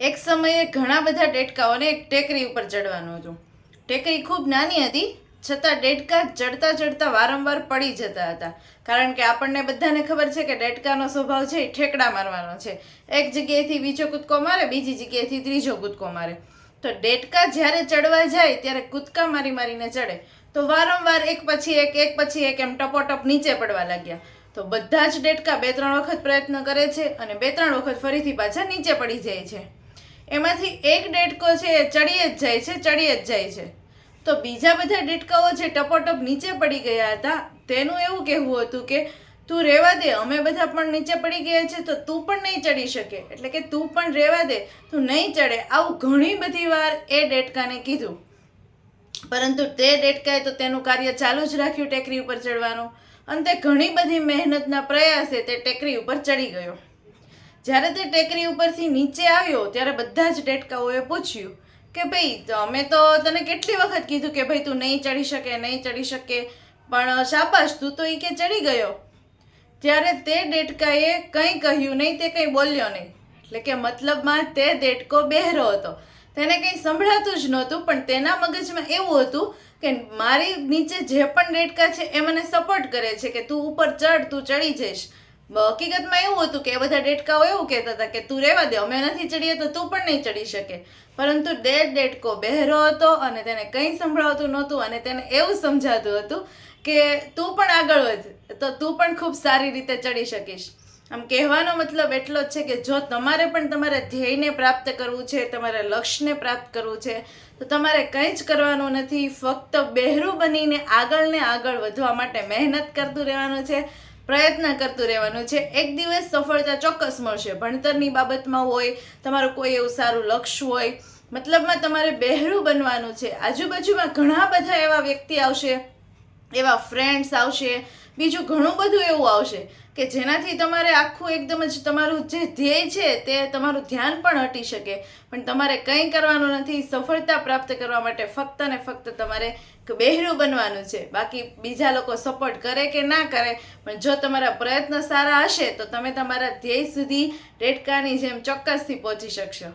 એક સમયે ઘણા બધા ડેટકાઓને એક ટેકરી ઉપર ચડવાનું હતું. ટેકરી ખૂબ નાની હતી, છતાં ડેટકા ચડતા ચડતા વારંવાર પડી જતા હતા. કારણ કે આપણને બધાને ખબર છે કે ડેટકાનો સ્વભાવ છે એ ઠેકડા મારવાનો છે. એક જગ્યાએથી બીજો કૂદકો મારે, બીજી જગ્યાએથી ત્રીજો કૂદકો મારે. તો ડેટકા જ્યારે ચડવા જાય ત્યારે કૂદકા મારી મારીને ચડે. તો વારંવાર એક પછી એક એક પછી એક એમ ટપોટપ નીચે પડવા લાગ્યા. તો બધા જ ડેટકા બે ત્રણ વખત પ્રયત્ન કરે છે અને બે ત્રણ વખત ફરીથી પાછા નીચે પડી જાય છે. એમાંથી એક ડેટકો છે એ ચડી જ જાય છે, ચડી જ જાય છે. તો બીજા બધા ડેટકાઓ જે ટપોટપ નીચે પડી ગયા હતા, તેનું એવું કહેવું હતું કે, તું રહેવા દે, અમે બધા પણ નીચે પડી ગયા છે, તો તું પણ નહીં ચડી શકે. એટલે કે, તું પણ રહેવા દે, તું નહીં ચડે. આવું ઘણી બધી વાર એ ડેટકાને કીધું. પરંતુ તે ડેટકાએ તો તેનું કાર્ય ચાલુ જ રાખ્યું ટેકરી ઉપર ચડવાનું. અંતે ઘણી બધી મહેનતના પ્રયાસે તે ટેકરી ઉપર ચડી ગયો. જ્યારે તે ટેકરી ઉપરથી નીચે આવ્યો, ત્યારે બધા જ ડેટકાઓએ પૂછ્યું કે ભાઈ અમે તો તને કેટલી વખત કીધું કે ભાઈ, તું નહીં ચડી શકે, નહીં ચડી શકે, પણ શાબાશ, તું તો એ કે ચડી ગયો. ત્યારે તે ડેટકાએ કંઈ કહ્યું નહીં, તે કંઈ બોલ્યો નહીં. એટલે કે મતલબમાં તે દેડકો બહેરો હતો. તેને કંઈ સંભળાતું જ નહોતું, પણ તેના મગજમાં એવું હતું કે મારી નીચે જે પણ દેડકા છે, એ મને સપોર્ટ કરે છે કે તું ઉપર ચડ તું ચડી જઈશ. હકીકતમાં એવું હતું કે બધા ડેટકાઓ એવું કહેતા હતા કે તું રહેવા દે, અમે નથી ચડીએ તો તું પણ નહીં ચડી શકે. પરંતુ તે ડેટકો બહેરો હતો અને તેને કંઈ સંભળાવતું નહોતું અને તેને એવું સમજાતું હતું કે તું પણ આગળ વધ, તો તું પણ ખૂબ સારી રીતે ચડી શકીશ. આમ કહેવાનો મતલબ એટલો જ છે કે જો તમારે પણ તમારા ધ્યેયને પ્રાપ્ત કરવું છે, તમારા લક્ષ્યને પ્રાપ્ત કરવું છે, તો તમારે કંઈ જ કરવાનું નથી. ફક્ત બહેરું બનીને આગળ ને આગળ વધવા માટે મહેનત કરતું રહેવાનું છે. પ્રયત્ન કરતું રહેવાનું છે. એક દિવસ સફળતા ચોક્કસ મળશે. ભણતરની બાબતમાં હોય, તમારું કોઈ એવું સારું લક્ષ્ય હોય, મતલબમાં તમારે બહેરું બનવાનું છે. આજુબાજુમાં ઘણા બધા એવા વ્યક્તિ આવશે, એવા ફ્રેન્ડ્સ આવશે બીજું ઘણું બધું એવું આવશે કે જેનાથી તમારે આખું એકદમ જ તમારું જે ધ્યેય છે તે તમારું ધ્યાન પણ હટી શકે. પણ તમારે કંઈ કરવાનું નથી, સફળતા પ્રાપ્ત કરવા માટે ફક્ત ને ફક્ત તમારે બહેરું બનવાનું છે. બાકી બીજા લોકો સપોર્ટ કરે કે ના કરે, પણ જો તમારા પ્રયત્ન સારા હશે તો તમે તમારા ધ્યેય સુધી ડેટકાની જેમ ચોક્કસથી પહોંચી શકશો.